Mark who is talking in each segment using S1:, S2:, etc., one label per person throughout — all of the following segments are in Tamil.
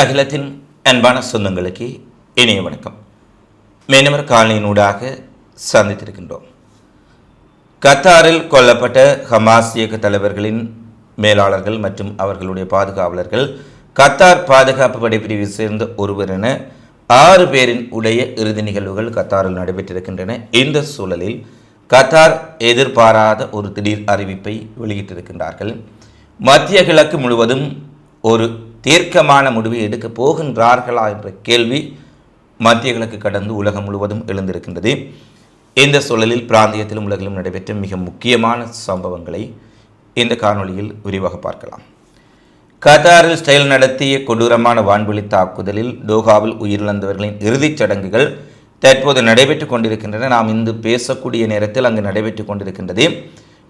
S1: அகிலத்தின் அன்பான சொந்தங்களுக்கு இணைய வணக்கம். மேனவர் காலனியினூடாக சந்தித்திருக்கின்றோம். கத்தாரில் கொல்லப்பட்ட ஹமாஸ் இயக்க தலைவர்களின் மேலாளர்கள் மற்றும் அவர்களுடைய பாதுகாவலர்கள் கத்தார் பாதுகாப்பு படைப்பிரிவை சேர்ந்த ஒருவர் என ஆறு பேரின் உடைய இறுதி நிகழ்வுகள் கத்தாரில் நடைபெற்றிருக்கின்றன. இந்த சூழலில் கத்தார் எதிர்பாராத ஒரு திடீர் அறிவிப்பை வெளியிட்டிருக்கின்றார்கள். மத்திய கிழக்கு முழுவதும் ஒரு தீர்க்கமான முடிவை எடுக்கப் போகின்றார்களா என்ற கேள்வி மத்திய கிழக்கு கடந்து உலகம் முழுவதும் எழுந்திருக்கின்றது. இந்த சூழலில் பிராந்தியத்திலும் உலகிலும் நடைபெற்ற மிக முக்கியமான சம்பவங்களை இந்த காணொளியில் விரிவாக பார்க்கலாம். கத்தாரில் ஸ்டைல் நடத்திய கொடூரமான வான்வெளி தாக்குதலில் டோகாவில் உயிரிழந்தவர்களின் இறுதிச் சடங்குகள் தற்போது நடைபெற்றுக் கொண்டிருக்கின்றன. நாம் இன்று பேசக்கூடிய நேரத்தில் அங்கு நடைபெற்றுக் கொண்டிருக்கின்றது.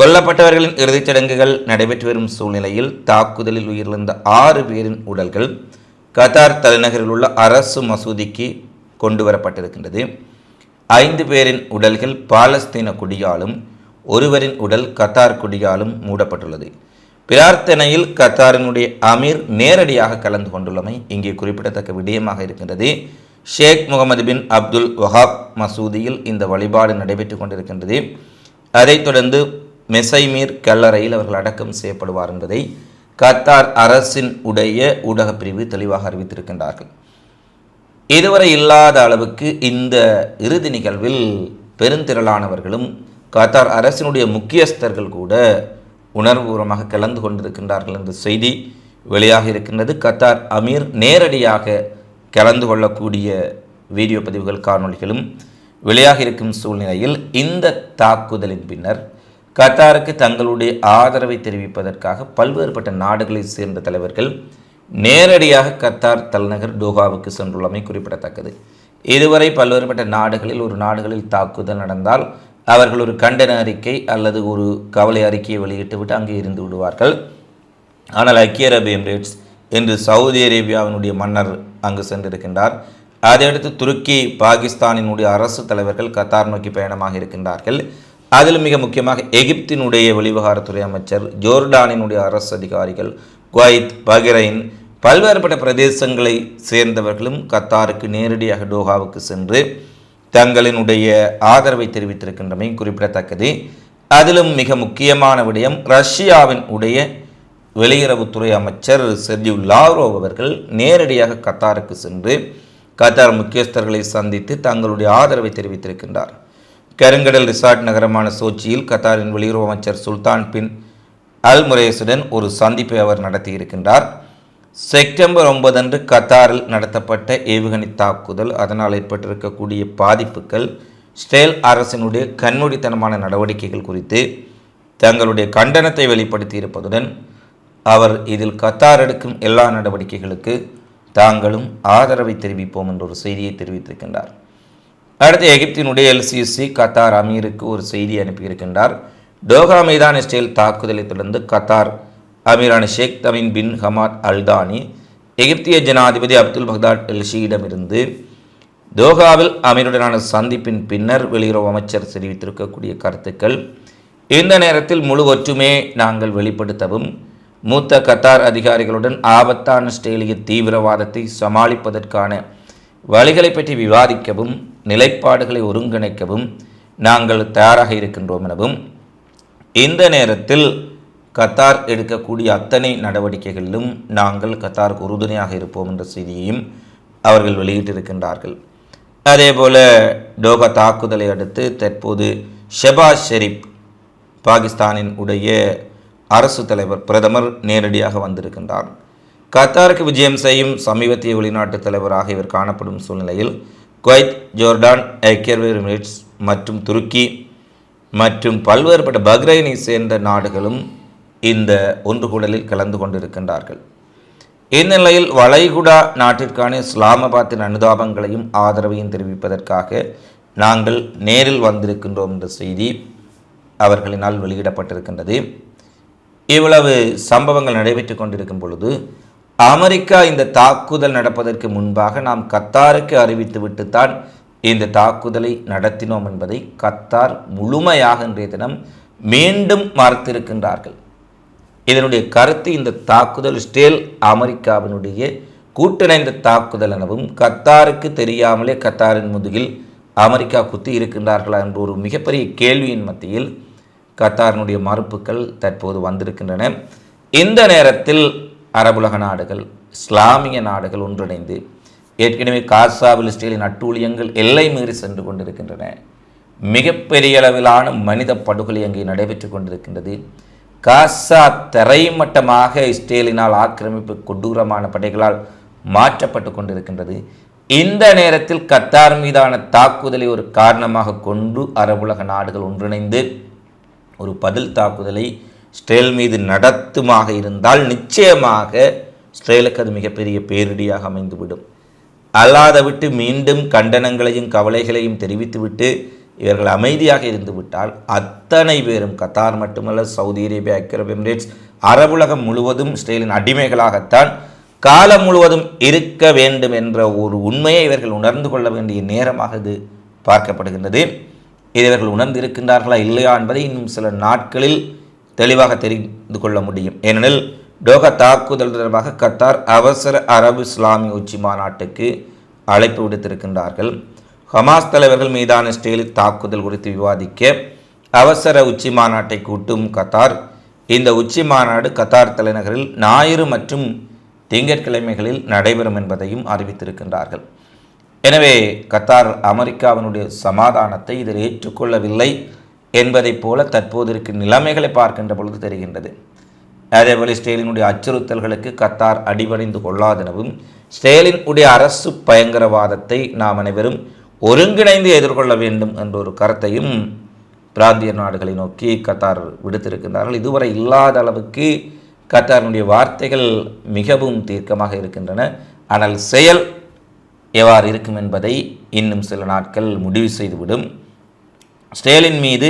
S1: கொல்லப்பட்டவர்களின் இறுதிச் சடங்குகள் நடைபெற்று வரும் சூழ்நிலையில் தாக்குதலில் உயிரிழந்த ஆறு பேரின் உடல்கள் கத்தார் தலைநகரில் உள்ள அரசு மசூதிக்கு கொண்டு வரப்பட்டிருக்கின்றது. ஐந்து பேரின் உடல்கள் பாலஸ்தீன குடியாலும் ஒருவரின் உடல் கத்தார் குடியாலும் மூடப்பட்டுள்ளது. பிரார்த்தனையில் கத்தாரினுடைய அமீர் நேரடியாக கலந்து கொண்டுள்ளமை இங்கே குறிப்பிடத்தக்க விடயமாக இருக்கின்றது. ஷேக் முகமது பின் அப்துல் வஹாப் மசூதியில் இந்த வழிபாடு நடைபெற்று கொண்டிருக்கின்றது. அதைத் தொடர்ந்து மெசைமீர் கல்லறையில் அவர்கள் அடக்கம் செய்யப்படுவார் என்பதை கத்தார் அரசின் உடைய ஊடகப் பிரிவு தெளிவாக அறிவித்திருக்கின்றார்கள். இதுவரை இல்லாத அளவுக்கு இந்த இறுதி நிகழ்வில் பெருந்திரளானவர்களும் கத்தார் அரசினுடைய முக்கியஸ்தர்கள் கூட உணர்வுபூர்வமாக கலந்து கொண்டிருக்கின்றார்கள் என்ற செய்தி வெளியாக இருக்கின்றது. கத்தார் அமீர் நேரடியாக கலந்து கொள்ளக்கூடிய வீடியோ பதிவுகள் காணொளிகளும் வெளியாக இருக்கும் சூழ்நிலையில் இந்த தாக்குதலின் பின்னர் கத்தாருக்கு தங்களுடைய ஆதரவை தெரிவிப்பதற்காக பல்வேறுபட்ட நாடுகளைச் சேர்ந்த தலைவர்கள் நேரடியாக கத்தார் தலைநகர் டோஹாவுக்கு சென்றுள்ளமை குறிப்பிடத்தக்கது. இதுவரை பல்வேறுபட்ட நாடுகளில் ஒரு நாடுகளில் தாக்குதல் நடந்தால் அவர்கள் ஒரு கண்டன அறிக்கை அல்லது ஒரு கவலை அறிக்கையை வெளியிட்டுவிட்டு அங்கே இருந்து விடுவார்கள். ஆனால் ஐக்கிய அரபு எமிரேட்ஸ் இன்று சவுதி அரேபியாவினுடைய மன்னர் அங்கு சென்றிருக்கின்றார். அதையடுத்து துருக்கி பாகிஸ்தானினுடைய அரசு தலைவர்கள் கத்தார் நோக்கி பயணமாக இருக்கின்றார்கள். அதில் மிக முக்கியமாக எகிப்தினுடைய வெளிவகாரத்துறை அமைச்சர் ஜோர்டானினுடைய அரசு அதிகாரிகள் குவைத் பஹ்ரைன் பல்வேறுபட்ட பிரதேசங்களை சேர்ந்தவர்களும் கத்தாருக்கு நேரடியாக டோஹாவுக்கு சென்று தங்களினுடைய ஆதரவை தெரிவித்திருக்கின்றமை குறிப்பிடத்தக்கது. அதிலும் மிக முக்கியமான விடயம் ரஷ்யாவின் உடைய வெளியுறவுத்துறை அமைச்சர் செர்ஜிவ் லாவ்ரோவ் அவர்கள் நேரடியாக கத்தாருக்கு சென்று கத்தார் முக்கியஸ்தர்களை சந்தித்து தங்களுடைய ஆதரவை தெரிவித்திருக்கின்றார். கருங்கடல் ரிசார்ட் நகரமான சோச்சியில் கத்தாரின் வெளியுறவு அமைச்சர் சுல்தான் பின் அல் முரேசுடன் ஒரு சந்திப்பை அவர் நடத்தியிருக்கின்றார். செப்டம்பர் ஒன்பது அன்று கத்தாரில் நடத்தப்பட்ட ஏவுகணை தாக்குதல் அதனால் ஏற்பட்டிருக்கக்கூடிய பாதிப்புகள் ஸ்டேல் அரசினுடைய கண்மூடித்தனமான நடவடிக்கைகள் குறித்து தங்களுடைய கண்டனத்தை வெளிப்படுத்தி இருப்பதுடன் அவர் இதில் கத்தார் எடுக்கும் எல்லா நடவடிக்கைகளுக்கு தாங்களும் ஆதரவை தெரிவிப்போம் என்ற ஒரு செய்தியை தெரிவித்திருக்கின்றார். அடுத்து எகிப்தினுடைய எல்சிசி கத்தார் அமீருக்கு ஒரு செய்தி அனுப்பியிருக்கின்றார். டோகா மீதான இஸ்ரேல் தாக்குதலை தொடர்ந்து Qatar அமீரான Sheikh Tamim bin Hamad Al Thani எகிப்திய ஜனாதிபதி அப்துல் பக்தாட் எல்ஷியிடமிருந்து தோகாவில் அமீருடனான சந்திப்பின் பின்னர் வெளியுறவு அமைச்சர் தெரிவித்திருக்கக்கூடிய கருத்துக்கள். இந்த நேரத்தில் முழு ஒற்றுமையை நாங்கள் வெளிப்படுத்தவும் மூத்த கத்தார் அதிகாரிகளுடன் ஆபத்தான ஸ்டேலிய தீவிரவாதத்தை சமாளிப்பதற்கான வழிகளை பற்றி விவாதிக்கவும் நிலைப்பாடுகளை ஒருங்கிணைக்கவும் நாங்கள் தயாராக இருக்கின்றோம் எனவும் இந்த நேரத்தில் கத்தார் எடுக்கக்கூடிய அத்தனை நடவடிக்கைகளிலும் நாங்கள் கத்தாருக்கு உறுதுணையாக இருப்போம் என்ற செய்தியையும் அவர்கள் வெளியிட்டிருக்கின்றார்கள். அதேபோல டோகா தாக்குதலை அடுத்து தற்போது ஷெபாஸ் ஷெரீப் பாகிஸ்தானின் உடைய அரசு தலைவர் பிரதமர் நேரடியாக வந்திருக்கின்றார். கத்தாருக்கு விஜயம் செய்யும் சமீபத்திய வெளிநாட்டு தலைவராக இவர் காணப்படும் சூழ்நிலையில் குவைத் ஜோர்டான் ஐக்கிய அரபு எமிரேட்ஸ் மற்றும் துருக்கி மற்றும் பல்வேறுபட்ட பஹ்ரைனை சேர்ந்த நாடுகளும் இந்த ஒன்றுகூடலில் கலந்து கொண்டிருக்கின்றார்கள். இந்நிலையில் வளைகுடா நாட்டிற்கான இஸ்லாமாபாத்தின் அனுதாபங்களையும் ஆதரவையும் தெரிவிப்பதற்காக நாங்கள் நேரில் வந்திருக்கின்றோம் என்ற செய்தி அவர்களினால் வெளியிடப்பட்டிருக்கின்றது. இவ்வளவு சம்பவங்கள் நடைபெற்று கொண்டிருக்கும் பொழுது அமெரிக்கா இந்த தாக்குதல் நடப்பதற்கு முன்பாக நாம் கத்தாருக்கு அறிவித்துவிட்டுத்தான் இந்த தாக்குதலை நடத்தினோம் என்பதை கத்தார் முழுமையாக இன்றைய தினம் மீண்டும் மறுத்திருக்கின்றார்கள். இதனுடைய கருத்து இந்த தாக்குதல் ஸ்டேல் அமெரிக்காவினுடைய கூட்டிணைந்த தாக்குதல் எனவும் கத்தாருக்கு தெரியாமலே கத்தாரின் முதுகில் அமெரிக்கா குத்தி இருக்கின்றார்களா என்ற ஒரு மிகப்பெரிய கேள்வியின் மத்தியில் கத்தாரினுடைய மறுப்புகள் தற்போது வந்திருக்கின்றன. இந்த நேரத்தில் அரபுலக நாடுகள் இஸ்லாமிய நாடுகள் ஒன்றிணைந்து ஏற்கனவே காசாவில் இஸ்ரேலின் அட்டூழியங்கள் எல்லை மீறி சென்று கொண்டிருக்கின்றன. மிகப்பெரிய அளவிலான மனித படுகொலை அங்கே நடைபெற்று கொண்டிருக்கின்றது. காசா தரைமட்டமாக இஸ்ரேலினால் ஆக்கிரமிப்பு கொடூரமான படைகளால் மாற்றப்பட்டு கொண்டிருக்கின்றது. இந்த நேரத்தில் கத்தார் மீதான தாக்குதலை ஒரு காரணமாக கொண்டு அரபுலக நாடுகள் ஒன்றிணைந்து ஒரு பதில் தாக்குதலை இஸ்ரேல் மீது நடத்துமாக இருந்தால் நிச்சயமாக இஸ்ரேலுக்கு அது மிகப்பெரிய பேரிடியாக அமைந்துவிடும். அல்லாத விட்டு மீண்டும் கண்டனங்களையும் கவலைகளையும் தெரிவித்துவிட்டு இவர்கள் அமைதியாக இருந்துவிட்டால் அத்தனை பேரும் கத்தார் மட்டுமல்ல சவுதி அரேபியா ஐக்கிய எமிரேட்ஸ் அரபுலகம் முழுவதும் இஸ்ரேலின் அடிமைகளாகத்தான் காலம் முழுவதும் இருக்க வேண்டும் என்ற ஒரு உண்மையை இவர்கள் உணர்ந்து கொள்ள வேண்டிய நேரமாக இது பார்க்கப்படுகின்றது. இதை இவர்கள் உணர்ந்து இருக்கின்றார்களா இல்லையா என்பதை இன்னும் சில நாட்களில் தெளிவாக தெரிந்து கொள்ள முடியும். ஏனெனில் டோகா தாக்குதல் தொடர்பாக கத்தார் அவசர அரபு இஸ்லாமிய உச்சி மாநாட்டுக்கு அழைப்பு விடுத்திருக்கின்றார்கள். ஹமாஸ் தலைவர்கள் மீதான இஸ்ரேலில் தாக்குதல் குறித்து விவாதிக்க அவசர உச்சி மாநாட்டை கூட்டும் கத்தார். இந்த உச்சி மாநாடு கத்தார் தலைநகரில் ஞாயிறு மற்றும் திங்கட்கிழமைகளில் நடைபெறும் என்பதையும் அறிவித்திருக்கின்றார்கள். எனவே கத்தார் அமெரிக்காவினுடைய சமாதானத்தை இதில் ஏற்றுக்கொள்ளவில்லை. என்பதைப் போல தற்போது இருக்கும் நிலைமைகளை பார்க்கின்ற பொழுது தெரிகின்றது. அதேபோல ஸ்டேலினுடைய அச்சுறுத்தல்களுக்கு கத்தார் அடிபணிந்து கொள்ளாதெனவும் ஸ்டேலின் உடைய அரசு பயங்கரவாதத்தை நாம் அனைவரும் ஒருங்கிணைந்து எதிர்கொள்ள வேண்டும் என்ற ஒரு கருத்தையும் பிராந்திய நாடுகளை நோக்கி கத்தார் விடுத்திருக்கின்றார்கள். இதுவரை இல்லாத அளவுக்கு கத்தாரினுடைய வார்த்தைகள் மிகவும் தீர்க்கமாக இருக்கின்றன. ஆனால் செயல் எவ்வாறு இருக்கும் என்பதை இன்னும் சில நாட்கள் முடிவு செய்துவிடும். ஸ்டேலின் மீது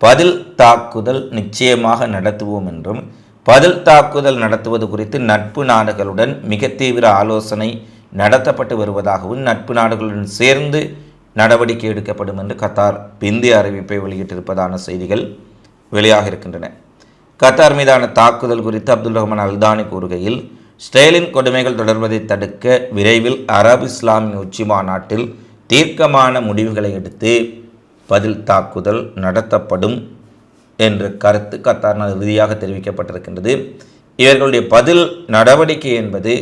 S1: பதில் தாக்குதல் நிச்சயமாக நடத்துவோம் என்றும் பதில் தாக்குதல் நடத்துவது குறித்து நட்பு நாடுகளுடன் மிக தீவிர ஆலோசனை நடத்தப்பட்டு வருவதாகவும் நட்பு நாடுகளுடன் சேர்ந்து நடவடிக்கை எடுக்கப்படும் என்று கத்தார் பிந்தி அறிவிப்பை வெளியிட்டிருப்பதான செய்திகள் வெளியாக இருக்கின்றன. கத்தார் மீதான தாக்குதல் குறித்து அப்துல் ரஹ்மான் அல்தானி கூறுகையில் ஸ்டேலின் கொடுமைகள் தொடர்வதை தடுக்க விரைவில் அரபு இஸ்லாமிய உச்சி மாநாட்டில் தீர்க்கமான முடிவுகளை எடுத்து பதில் தாக்குதல் நடத்தப்படும் என்ற கருத்து கத்தாரினால் இறுதியாக தெரிவிக்கப்பட்டிருக்கின்றது. இவர்களுடைய பதில் நடவடிக்கை என்பது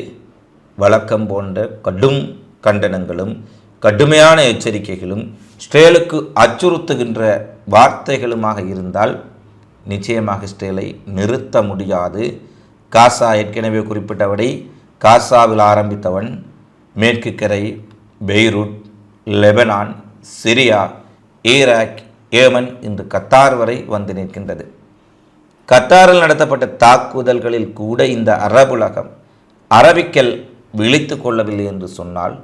S1: வழக்கம் போன்ற கடும் கண்டனங்களும் கடுமையான எச்சரிக்கைகளும் ஸ்ட்ரேலுக்கு அச்சுறுத்துகின்ற வார்த்தைகளுமாக இருந்தால் நிச்சயமாக ஸ்ட்ரேலை நிறுத்த முடியாது. காசா ஏற்கனவே குறிப்பிட்டபடி காசாவில் ஆரம்பித்தவன் மேற்கு கரை Beirut Lebanon Syria Iraq Yemen இன்று கத்தார் வரை வந்து நிற்கின்றது. கத்தாரில் நடத்தப்பட்ட தாக்குதல்களில் கூட இந்த அரபுலகம் அரபிக்கல் விழித்து கொள்ளவில்லை என்று சொன்னால்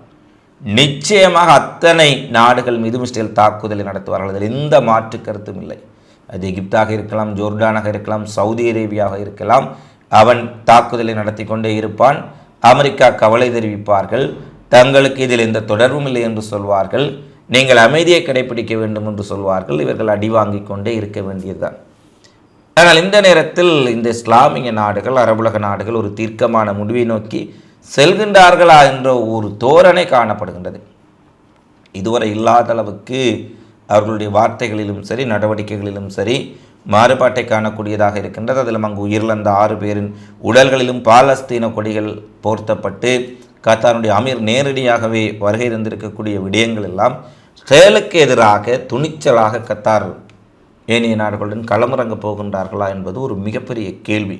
S1: நிச்சயமாக அத்தனை நாடுகள் மீதும் இஸ்ரேல் தாக்குதலை நடத்துவார்கள். அதில் எந்த மாற்று கருத்தும் இல்லை. அது எகிப்தாக இருக்கலாம் ஜோர்டானாக இருக்கலாம் சவுதி அரேபியாக இருக்கலாம். அவன் தாக்குதலை நடத்தி கொண்டே இருப்பான். அமெரிக்கா கவலை தெரிவிப்பார்கள். தங்களுக்கு இதில் எந்த தொடர்பும் இல்லை என்று சொல்வார்கள். நீங்கள் அமைதியை கடைபிடிக்க வேண்டும் என்று சொல்வார்கள். இவர்கள் அடி வாங்கி கொண்டே இருக்க வேண்டியதுதான். ஆனால் இந்த நேரத்தில் இந்த இஸ்லாமிய நாடுகள் அரபுலக நாடுகள் ஒரு தீர்க்கமான முடிவை நோக்கி செல்கின்றார்களா என்ற ஒரு தோரணை காணப்படுகின்றது. இதுவரை இல்லாத அளவுக்கு அவர்களுடைய வார்த்தைகளிலும் சரி நடவடிக்கைகளிலும் சரி மாறுபாட்டை காணக்கூடியதாக இருக்கின்றது. அதிலும் அங்கு உயிரிழந்த ஆறு பேரின் உடல்களிலும் பாலஸ்தீன கொடிகள் போர்த்தப்பட்டு கத்தாருடைய அமீர் நேரடியாகவே வருகை தந்திருக்கக்கூடிய விடயங்கள் எல்லாம் செயலுக்கு எதிராக துணிச்சலாக கத்தார் ஏனைய நாடுகளுடன் களமிறங்க போகின்றார்களா என்பது ஒரு மிகப்பெரிய கேள்வி.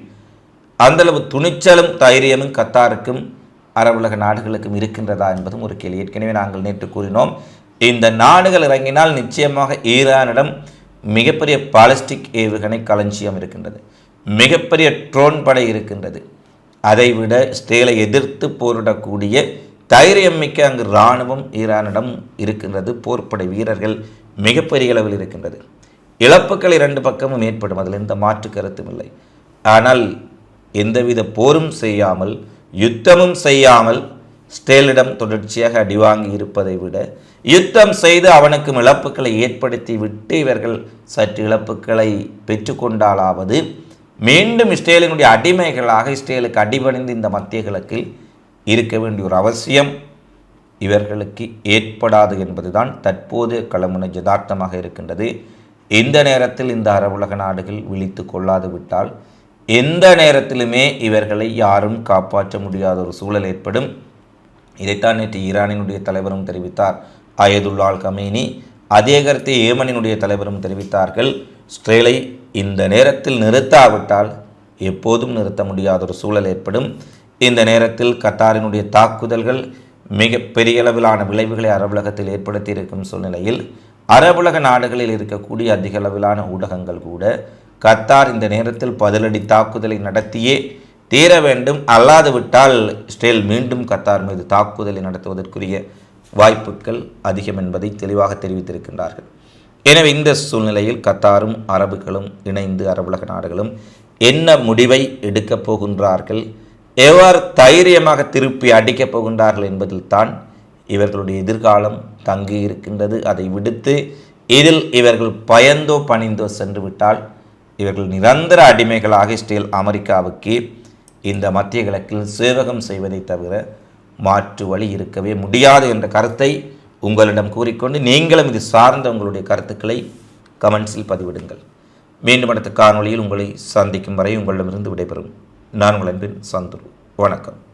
S1: அந்தளவு துணிச்சலும் தைரியமும் கத்தாருக்கும் அரபுலக நாடுகளுக்கும் இருக்கின்றதா என்பதும் ஒரு கேள்வி. ஏற்கனவே நாங்கள் நேற்று கூறினோம் இந்த நாடுகள் இறங்கினால் நிச்சயமாக ஈரானிடம் மிகப்பெரிய பாலிஸ்டிக் ஏவுகணை களஞ்சியம் இருக்கின்றது மிகப்பெரிய ட்ரோன் படை இருக்கின்றது. அதைவிட ஸ்டேலை எதிர்த்து போரிடக்கூடிய தைரியம் மிக்க அங்கு இராணுவம் ஈரானிடம் இருக்கின்றது. போர்ப்படை வீரர்கள் மிகப்பெரிய அளவில் இருக்கின்றது. இழப்புகள் இரண்டு பக்கமும் ஏற்படும். அதில் எந்த மாற்று கருத்தும் இல்லை. ஆனால் எந்தவித போரும் செய்யாமல் யுத்தமும் செய்யாமல் ஸ்டேலிடம் தொடர்ச்சியாக அடிவாங்கி இருப்பதை விட யுத்தம் செய்து அவனுக்கும் இழப்புகளை ஏற்படுத்தி விட்டு இவர்கள் சற்று இழப்புகளை பெற்றுக்கொண்டாலாவது மீண்டும் இஸ்ரேலினுடைய அடிமைகளாக இஸ்ரேலுக்கு அடிபணிந்து இந்த மத்திய கிழக்கில் இருக்க வேண்டிய ஒரு அவசியம் இவர்களுக்கு ஏற்படாது என்பதுதான் தற்போது களமுனை யதார்த்தமாக இருக்கின்றது. இந்த நேரத்தில் இந்த அரபுலக நாடுகள் விழித்து கொள்ளாது விட்டால் எந்த நேரத்திலுமே இவர்களை யாரும் காப்பாற்ற முடியாத ஒரு சூழல் ஏற்படும். இதைத்தான் நேற்று ஈரானினுடைய தலைவரும் தெரிவித்தார். அயதுல்லால் கமீனி அதே கருத்தை ஏமனினுடைய தலைவரும் தெரிவித்தார்கள். ஸ்ட்ரேலை இந்த நேரத்தில் நிறுத்தாவிட்டால் எப்போதும் நிறுத்த முடியாத ஒரு சூழல் ஏற்படும். இந்த நேரத்தில் கத்தாரினுடைய தாக்குதல்கள் மிக பெரிய அளவிலான விளைவுகளை அரபுலகத்தில் ஏற்படுத்தியிருக்கும் சூழ்நிலையில் அரபுலக நாடுகளில் இருக்கக்கூடிய அதிக அளவிலான ஊடகங்கள் கூட கத்தார் இந்த நேரத்தில் பதிலடி தாக்குதலை நடத்தியே தீர வேண்டும். அல்லாது விட்டால் இஸ்ரேல் மீண்டும் கத்தார் மீது தாக்குதலை நடத்துவதற்குரிய வாய்ப்புகள் அதிகம் என்பதை தெளிவாக தெரிவித்திருக்கின்றார்கள். எனவே இந்த சூழ்நிலையில் கத்தாரும் அரபுகளும் இணைந்து அரபுலக நாடுகளும் என்ன முடிவை எடுக்கப் போகின்றார்கள்? எவ்வாறு தைரியமாக திருப்பி அடிக்கப் போகின்றார்கள் என்பதில் தான் இவர்களுடைய எதிர்காலம் தங்கி இருக்கின்றது. அதை விடுத்து இதில் இவர்கள் பயந்தோ பணிந்தோ சென்று விட்டால் இவர்கள் நிரந்தர அடிமைகளாக இஸ்ரேல் அமெரிக்காவுக்கு இந்த மத்திய கிழக்கில் சேவகம் செய்வதை தவிர மாற்று வழி இருக்கவே முடியாது என்ற கருத்தை உங்களிடம் கூறிக்கொண்டு நீங்களும் இது சார்ந்த உங்களுடைய கருத்துக்களை கமெண்ட்ஸில் பதிவிடுங்கள். மீண்டும் அடுத்த காணொளியில் உங்களை சந்திக்கும் வரை உங்களிடமிருந்து விடைபெறும். நான் உங்கள் அன்பின் சந்துரு. வணக்கம்.